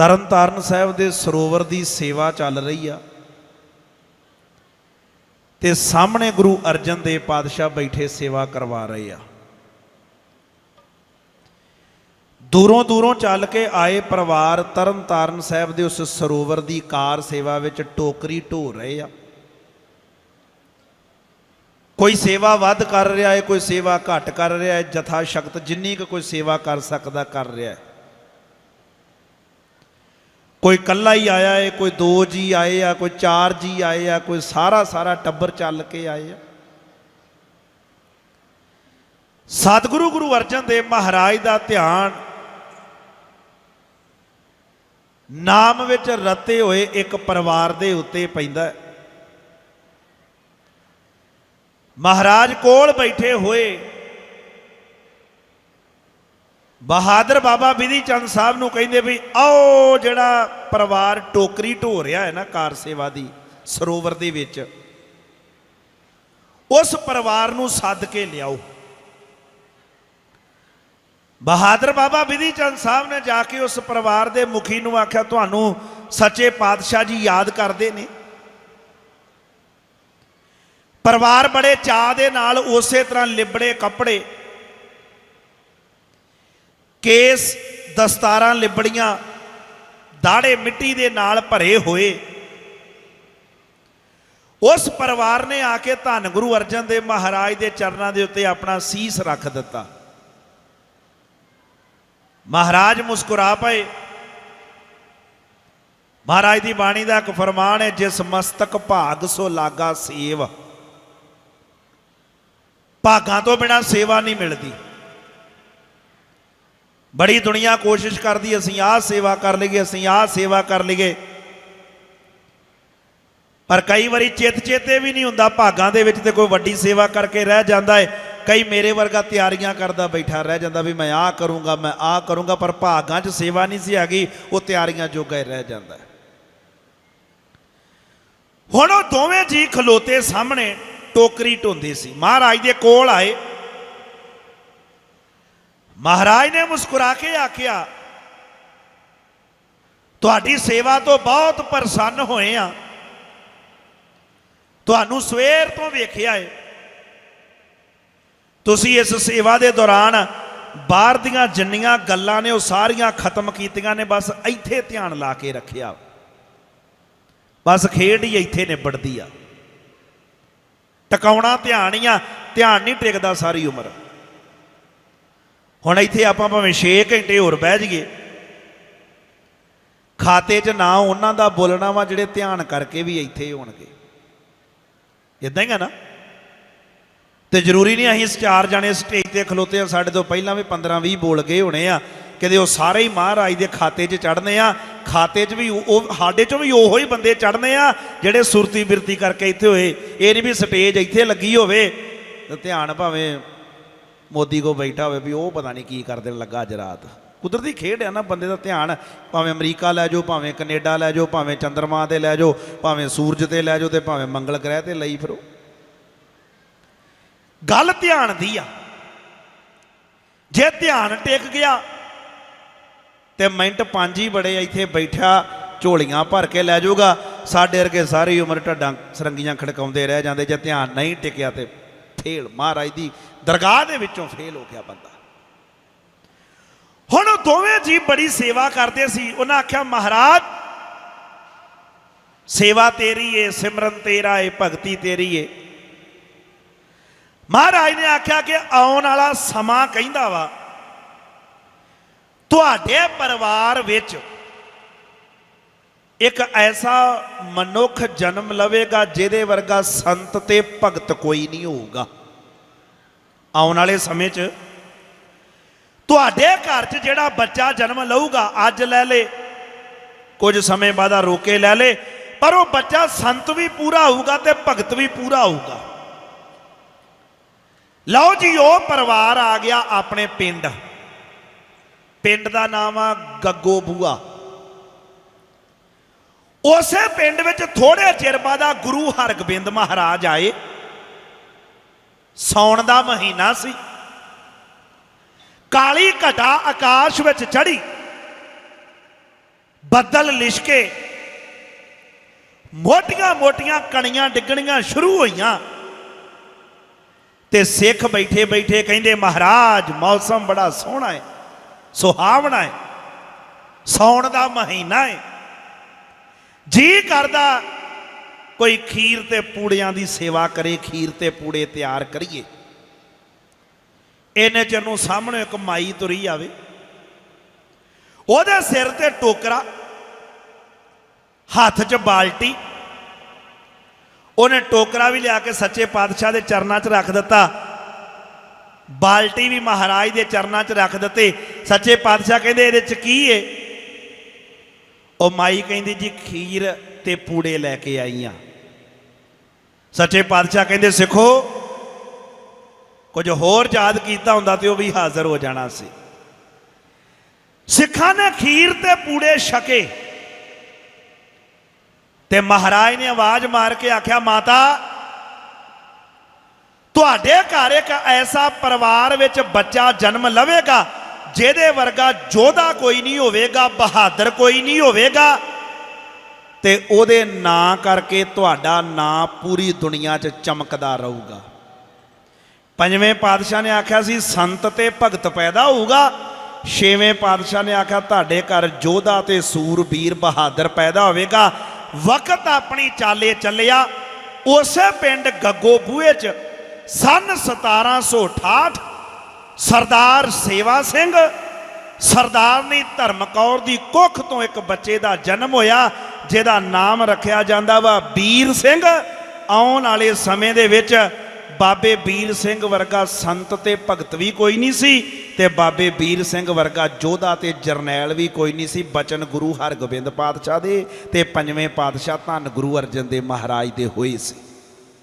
ਤਰਨਤਾਰਨ ਸਾਹਿਬ ਦੇ ਸਰੋਵਰ ਦੀ ਸੇਵਾ ਚੱਲ ਰਹੀ ਆ। ਤੇ ਸਾਹਮਣੇ ਗੁਰੂ ਅਰਜਨ ਦੇਵ ਪਾਤਸ਼ਾਹ ਬੈਠੇ ਸੇਵਾ ਕਰਵਾ ਰਹੇ ਆ। ਦੂਰੋਂ ਦੂਰੋਂ ਚੱਲ ਕੇ ਆਏ ਪਰਿਵਾਰ ਤਰਨਤਾਰਨ ਸਾਹਿਬ ਦੇ ਉਸ ਸਰੋਵਰ ਦੀ ਕਾਰ ਸੇਵਾ ਵਿੱਚ ਟੋਕਰੀ ਢੋ ਰਹੇ ਆ। ਕੋਈ ਸੇਵਾ ਵੱਧ ਕਰ ਰਿਹਾ ਹੈ ਕੋਈ ਸੇਵਾ ਘੱਟ ਕਰ ਰਿਹਾ ਹੈ ਜਥਾ ਸ਼ਕਤ ਜਿੰਨੀ ਕੁ ਕੋਈ ਸੇਵਾ ਕਰ ਸਕਦਾ ਕਰ ਰਿਹਾ ਹੈ ਕੋਈ ਕੱਲਾ ਹੀ ਆਇਆ ਹੈ ਕੋਈ ਦੋ ਜੀ ਆਏ ਆ, ਕੋਈ ਚਾਰ ਜੀ ਆਏ ਆ, ਕੋਈ ਸਾਰਾ ਸਾਰਾ ਟੱਬਰ ਚੱਲ ਕੇ ਆਏ ਆ। ਸਤਿਗੁਰੂ ਗੁਰੂ ਅਰਜਨ ਦੇਵ ਮਹਾਰਾਜ ਦਾ ਧਿਆਨ ਨਾਮ ਵਿੱਚ ਰਤੇ ਹੋਏ ਇੱਕ ਪਰਿਵਾਰ ਦੇ ਉੱਤੇ ਪੈਂਦਾ ਹੈ। ਮਹਾਰਾਜ ਕੋਲ ਬੈਠੇ ਹੋਏ ਬਹਾਦਰ ਬਾਬਾ ਬਿਧੀ ਚੰਦ ਸਾਹਿਬ ਨੂੰ ਕਹਿੰਦੇ ਵੀ ਆਓ ਜਿਹੜਾ ਪਰਿਵਾਰ ਟੋਕਰੀ ਢੋ ਰਿਹਾ ਹੈ ਨਾ ਕਾਰ ਸੇਵਾ ਦੀ, ਸਰੋਵਰ ਦੇ ਵਿੱਚ, ਉਸ ਪਰਿਵਾਰ ਨੂੰ ਸੱਦ ਕੇ ਲਿਆਓ। ਬਹਾਦਰ ਬਾਬਾ ਬਿਧੀ ਚੰਦ ਸਾਹਿਬ ਨੇ ਜਾ ਕੇ ਉਸ ਪਰਿਵਾਰ ਦੇ ਮੁਖੀ ਨੂੰ ਆਖਿਆ, ਤੁਹਾਨੂੰ ਸੱਚੇ ਪਾਤਸ਼ਾਹ ਜੀ ਯਾਦ ਕਰਦੇ ਨੇ? ਪਰਿਵਾਰ ਬੜੇ ਚਾਅ ਦੇ ਨਾਲ ਉਸੇ ਤਰ੍ਹਾਂ ਲਿਬੜੇ ਕੱਪੜੇ ਕੇਸ ਦਸਤਾਰਾਂ ਲਿਬੜੀਆਂ, ਦਾੜੇ ਮਿੱਟੀ ਦੇ ਨਾਲ ਭਰੇ ਹੋਏ। ਉਸ ਪਰਿਵਾਰ ਨੇ ਆ ਕੇ ਧੰਨ ਗੁਰੂ ਅਰਜਨ ਦੇਵ ਮਹਾਰਾਜ ਦੇ ਚਰਨਾਂ ਦੇ ਉੱਤੇ ਆਪਣਾ ਸੀਸ ਰੱਖ ਦਿੱਤਾ। ਮਹਾਰਾਜ ਮੁਸਕਰਾ ਪਏ। ਮਹਾਰਾਜ ਦੀ ਬਾਣੀ ਦਾ ਇੱਕ ਫਰਮਾਨ ਹੈ, ਜਿਸ ਮਸਤਕ ਭਾਗ ਸੋ ਲਾਗਾ ਸੇਵ। ਭਾਗਾਂ ਤੋਂ ਬਿਨਾ ਸੇਵਾ ਨਹੀਂ ਮਿਲਦੀ। ਬੜੀ ਦੁਨੀਆ ਕੋਸ਼ਿਸ਼ ਕਰਦੀ, ਅਸੀਂ ਆਹ ਸੇਵਾ ਕਰ ਲਈਏ, ਅਸੀਂ ਆਹ ਸੇਵਾ ਕਰ ਲਈਏ। ਪਰ ਕਈ ਵਾਰੀ ਚਿੱਤ ਚੇਤੇ ਵੀ ਨਹੀਂ ਹੁੰਦਾ, ਭਾਗਾਂ ਦੇ ਵਿੱਚ ਤੇ ਕੋਈ ਵੱਡੀ ਸੇਵਾ ਕਰਕੇ ਰਹਿ ਜਾਂਦਾ ਹੈ ਕਈ ਮੇਰੇ ਵਰਗਾ ਤਿਆਰੀਆਂ ਕਰਦਾ ਬੈਠਾ, ਰਹਿ ਜਾਂਦਾ ਵੀ ਮੈਂ ਆਹ ਕਰੂੰਗਾ, ਮੈਂ ਆਹ ਕਰੂੰਗਾ, ਪਰ ਭਾਗਾਂ 'ਚ ਸੇਵਾ ਨਹੀਂ ਸੀ ਹੈਗੀ, ਉਹ ਤਿਆਰੀਆਂ ਜੋਗਾ ਹੀ ਰਹਿ ਜਾਂਦਾ ਹੁਣ ਉਹ ਦੋਵੇਂ ਜੀ ਖਲੋਤੇ ਸਾਹਮਣੇ, ਟੋਕਰੀ ਢੋਂਦੇ ਸੀ। ਮਹਾਰਾਜ ਦੇ ਕੋਲ ਆਏ। ਮਹਾਰਾਜ ਨੇ ਮੁਸਕਰਾ ਕੇ ਆਖਿਆ, ਤੁਹਾਡੀ ਸੇਵਾ ਤੋਂ ਬਹੁਤ ਪ੍ਰਸੰਨ ਹੋਏ ਆ। ਤੁਹਾਨੂੰ ਸਵੇਰ ਤੋਂ ਵੇਖਿਆ ਏ। ਤੁਸੀਂ ਇਸ ਸੇਵਾ ਦੇ ਦੌਰਾਨ ਬਾਹਰ ਦੀਆਂ ਜਿੰਨੀਆਂ ਗੱਲਾਂ ਨੇ, ਉਹ ਸਾਰੀਆਂ ਖਤਮ ਕੀਤੀਆਂ ਨੇ, ਬਸ ਇੱਥੇ ਧਿਆਨ ਲਾ ਕੇ ਰੱਖਿਆ। ਬਸ ਖੇਡ ਹੀ ਇੱਥੇ ਨਿਬੜਦੀ ਆ। ਟਿਕਾਉਣਾ ਧਿਆਨ ਹੀ ਆ, ਧਿਆਨ ਨਹੀਂ ਟਿਕਦਾ ਸਾਰੀ ਉਮਰ। ਹੁਣ ਇੱਥੇ ਆਪਾਂ ਭਾਵੇਂ 6 ਘੰਟੇ ਹੋਰ ਬਹਿ ਜਾਈਏ। ਖਾਤੇ 'ਚ ਨਾ ਉਹਨਾਂ ਦਾ ਬੋਲਣਾ ਵਾ ਜਿਹੜੇ ਧਿਆਨ ਕਰਕੇ ਵੀ ਇੱਥੇ ਹੋਣਗੇ। ਇਦਾਂ ਹੀ ਆ ਨਾ? ਤੇ ਜ਼ਰੂਰੀ ਨਹੀਂ ਅਸੀਂ ਚਾਰ ਜਣੇ ਸਟੇਜ ਤੇ ਖਲੋਤੇ ਆ ਸਾਡੇ ਤੋਂ ਪਹਿਲਾਂ ਵੀ 15 20 ਬੋਲ ਗਏ ਹੋਣੇ ਆ। ਕਿਤੇ ਉਹ ਸਾਰੇ ਹੀ ਮਹਾਰਾਜ ਦੇ ਖਾਤੇ 'ਚ ਚੜਨੇ ਆ, ਖਾਤੇ 'ਚ ਵੀ ਉਹ- ਉਹ ਸਾਡੇ 'ਚੋਂ ਵੀ ਉਹੋ ਹੀ ਬੰਦੇ ਚੜਨੇ ਆ, ਜਿਹੜੇ ਸੁਰਤੀ ਬਿਰਤੀ ਕਰਕੇ ਇੱਥੇ ਹੋਏ। ਇਹ ਨਹੀਂ ਵੀ ਸਟੇਜ ਇੱਥੇ ਲੱਗੀ ਹੋਵੇ, ਤੇ ਧਿਆਨ ਭਾਵੇਂ ਮੋਦੀ ਕੋ ਬੈਠਾ ਹੋਵੇ ਵੀ ਉਹ ਪਤਾ ਨਹੀਂ ਕੀ ਕਰ ਦੇਣ ਲੱਗਾ ਅੱਜ ਰਾਤ। ਕੁਦਰਤੀ ਖੇਡ ਹੈ ਨਾ, ਬੰਦੇ ਦਾ ਧਿਆਨ ਭਾਵੇਂ ਅਮਰੀਕਾ ਲੈ ਜਾਓ, ਭਾਵੇਂ ਕੈਨੇਡਾ ਲੈ ਜਾਓ, ਭਾਵੇਂ ਚੰਦਰਮਾ ਤੇ ਲੈ ਜਾਓ, ਭਾਵੇਂ ਸੂਰਜ ਤੇ ਲੈ ਜਾਓ ਤੇ ਭਾਵੇਂ ਮੰਗਲ ਗ੍ਰਹਿ ਤੇ ਲਈ ਫਿਰੋ। ਗੱਲ ਧਿਆਨ ਦੀ ਆ। ਜੇ ਧਿਆਨ ਟਿਕ ਗਿਆ, ਤੇ ਮਿੰਟ ਪੰਜ ਹੀ ਬੜੇ ਇੱਥੇ ਬੈਠਾ, ਝੋਲੀਆਂ ਭਰ ਕੇ ਲੈ ਜਾਊਗਾ। ਸਾਡੇ ਵਰਗੇ ਸਾਰੀ ਉਮਰ ਢੱਡਾਂ ਸਰੰਗੀਆਂ ਖੜਕਾਉਂਦੇ ਰਹਿ ਜਾਂਦੇ, ਜੇ ਧਿਆਨ ਨਹੀਂ ਟਿਕਿਆ ਤੇ ਫੇਲ, ਮਹਾਰਾਜ ਦੀ ਦਰਗਾਹ ਦੇ ਵਿੱਚੋਂ ਫੇਲ ਹੋ ਗਿਆ ਬੰਦਾ। ਹੁਣ ਦੋਵੇਂ ਜੀ ਬੜੀ ਸੇਵਾ ਕਰਦੇ ਸੀ। ਉਹਨਾਂ ਆਖਿਆ, ਮਹਾਰਾਜ, ਸੇਵਾ ਤੇਰੀ ਏ, ਸਿਮਰਨ ਤੇਰਾ ਏ, ਭਗਤੀ ਤੇਰੀ ਏ। ਮਹਾਰਾਜ ਨੇ ਆਖਿਆ ਕਿ ਆਉਣ ਵਾਲਾ ਸਮਾਂ ਕਹਿੰਦਾ ਵਾ, ਤੁਹਾਡੇ ਪਰਿਵਾਰ ਵਿੱਚ ਇੱਕ ਐਸਾ ਮਨੁੱਖ ਜਨਮ ਲਵੇਗਾ ਜਿਹਦੇ ਵਰਗਾ ਸੰਤ ਤੇ ਭਗਤ ਕੋਈ ਨਹੀਂ ਹੋਊਗਾ। ਆਉਣ ਵਾਲੇ ਸਮੇਂ 'ਚ ਤੁਹਾਡੇ ਘਰ 'ਚ ਜਿਹੜਾ ਬੱਚਾ ਜਨਮ ਲਊਗਾ, ਅੱਜ ਲੈ ਲੇ, ਕੁਝ ਸਮੇਂ ਬਾਅਦ ਆ ਰੋਕੇ ਲੈ ਲੇ, ਪਰ ਉਹ ਬੱਚਾ ਸੰਤ ਵੀ ਪੂਰਾ ਹੋਊਗਾ ਤੇ ਭਗਤ ਵੀ ਪੂਰਾ ਹੋਊਗਾ। ਲਓ ਜੀ, ਉਹ ਪਰਿਵਾਰ ਆ ਗਿਆ ਆਪਣੇ ਪਿੰਡ। ਪਿੰਡ ਦਾ ਨਾਮ ਆ ਗੱਗੋ ਬੂਆ। ਉਸੇ ਪਿੰਡ ਵਿੱਚ ਥੋੜੇ ਚਿਰ ਬਾਅਦ ਆ ਗੁਰੂ ਹਰਗੋਬਿੰਦ ਮਹਾਰਾਜ ਆਏ। ਸੌਣ ਦਾ ਮਹੀਨਾ ਸੀ। ਕਾਲੀ ਘਟਾ ਆਕਾਸ਼ ਵਿੱਚ ਚੜੀ ਬੱਦਲ ਲਿਸ਼ਕੇ। ਮੋਟੀਆਂ ਮੋਟੀਆਂ ਕਣੀਆਂ ਡਿੱਗਣੀਆਂ ਸ਼ੁਰੂ ਹੋਈਆਂ। ਤੇ ਸਿੱਖ ਬੈਠੇ ਬੈਠੇ ਕਹਿੰਦੇ, ਮਹਾਰਾਜ, ਮੌਸਮ ਬੜਾ ਸੋਹਣਾ ਹੈ, ਸੁਹਾਵਣਾ ਹੈ। ਸੌਣ ਦਾ ਮਹੀਨਾ ਹੈ। ਜੀ ਕਰਦਾ, ਕੋਈ ਖੀਰ ਤੇ ਪੂੜਿਆਂ ਦੀ ਸੇਵਾ ਕਰੇ, ਖੀਰ ਤੇ ਪੂੜੇ ਤਿਆਰ ਕਰੀਏ। ਇਹਨੇ ਚਿਰ ਨੂੰ ਸਾਹਮਣੇ ਇੱਕ ਮਾਈ ਤੁਰੀ ਆਵੇ। ਉਹਦੇ ਸਿਰ ਤੇ ਟੋਕਰਾ, ਹੱਥ 'ਚ ਬਾਲਟੀ। ਉਹਨੇ ਟੋਕਰਾ ਵੀ ਲਿਆ ਕੇ ਸੱਚੇ ਪਾਤਸ਼ਾਹ ਦੇ ਚਰਨਾਂ 'ਚ ਰੱਖ ਦਿੱਤਾ। ਬਾਲਟੀ ਵੀ ਮਹਾਰਾਜ ਦੇ ਚਰਨਾਂ 'ਚ ਰੱਖ ਦਿੱਤੇ। ਸੱਚੇ ਪਾਤਸ਼ਾਹ ਕਹਿੰਦੇ, ਇਹਦੇ 'ਚ ਕੀ ਏ? ਉਹ ਮਾਈ ਕਹਿੰਦੀ ਜੀ ਖੀਰ ਤੇ ਪੂੜੇ ਲੈ ਕੇ ਆਈ ਆ ਸੱਚੇ ਪਾਤਸ਼ਾਹ ਕਹਿੰਦੇ, ਸਿੱਖੋ, ਕੁਝ ਹੋਰ ਯਾਦ ਕੀਤਾ ਹੁੰਦਾ ਤੇ ਉਹ ਵੀ ਹਾਜ਼ਰ ਹੋ ਜਾਣਾ ਸੀ। ਸਿੱਖਾਂ ਨੇ ਖੀਰ ਤੇ ਪੂੜੇ ਛਕੇ। ਤੇ ਮਹਾਰਾਜ ਨੇ ਆਵਾਜ਼ ਮਾਰ ਕੇ ਆਖਿਆ, ਮਾਤਾ, ਤੁਹਾਡੇ ਘਰ ਇੱਕ ਐਸਾ ਪਰਿਵਾਰ ਵਿੱਚ ਬੱਚਾ ਜਨਮ ਲਵੇਗਾ ਜਿਹਦੇ ਵਰਗਾ ਯੋਧਾ ਕੋਈ ਨਹੀਂ ਹੋਵੇਗਾ, ਬਹਾਦਰ ਕੋਈ ਨਹੀਂ ਹੋਵੇਗਾ, ਤੇ ਉਹਦੇ ਨਾਂ ਕਰਕੇ ਤੁਹਾਡਾ ਨਾਂ ਪੂਰੀ ਦੁਨੀਆ 'ਚ ਚਮਕਦਾ ਰਹੂਗਾ। ਪੰਜਵੇਂ ਪਾਤਸ਼ਾਹ ਨੇ ਆਖਿਆ ਸੀ, ਸੰਤ ਤੇ ਭਗਤ ਪੈਦਾ ਹੋਊਗਾ। ਛੇਵੇਂ ਪਾਤਸ਼ਾਹ ਨੇ ਆਖਿਆ, ਤੁਹਾਡੇ ਘਰ ਯੋਧਾ ਤੇ ਸੂਰਬੀਰ ਬਹਾਦਰ ਪੈਦਾ ਹੋਵੇਗਾ। ਵਕਤ ਆਪਣੀ ਚਾਲੇ ਚੱਲਿਆ। ਉਸੇ ਪਿੰਡ ਗੱਗੋ ਬੂਹੇ 'ਚ ਸਨ 1768 ਸਰਦਾਰ ਸੇਵਾ ਸਿੰਘ ਸਰਦਾਰਨੀ ਧਰਮ ਕੌਰ ਦੀ ਕੁੱਖ ਤੋਂ ਇੱਕ ਬੱਚੇ ਦਾ ਜਨਮ ਹੋਇਆ, ਜਿਹਦਾ ਨਾਮ ਰੱਖਿਆ ਜਾਂਦਾ ਵਾ ਵੀਰ ਸਿੰਘ। ਆਉਣ ਵਾਲੇ ਸਮੇਂ ਦੇ ਵਿੱਚ ਬਾਬੇ ਵੀਰ ਸਿੰਘ ਵਰਗਾ ਸੰਤ ਤੇ ਭਗਤ ਵੀ ਕੋਈ ਨਹੀਂ ਸੀ ਤੇ ਬਾਬੇ ਵੀਰ ਸਿੰਘ ਵਰਗਾ ਯੋਧਾ ਤੇ ਜਰਨੈਲ ਵੀ ਕੋਈ ਨਹੀਂ ਸੀ। ਬਚਨ ਗੁਰੂ ਹਰਗੋਬਿੰਦ ਪਾਤਸ਼ਾਹ ਦੇ ਤੇ ਪੰਜਵੇਂ ਪਾਤਸ਼ਾਹ ਧੰਨ ਗੁਰੂ ਅਰਜਨ ਦੇਵ ਮਹਾਰਾਜ ਦੇ ਹੋਏ ਸੀ।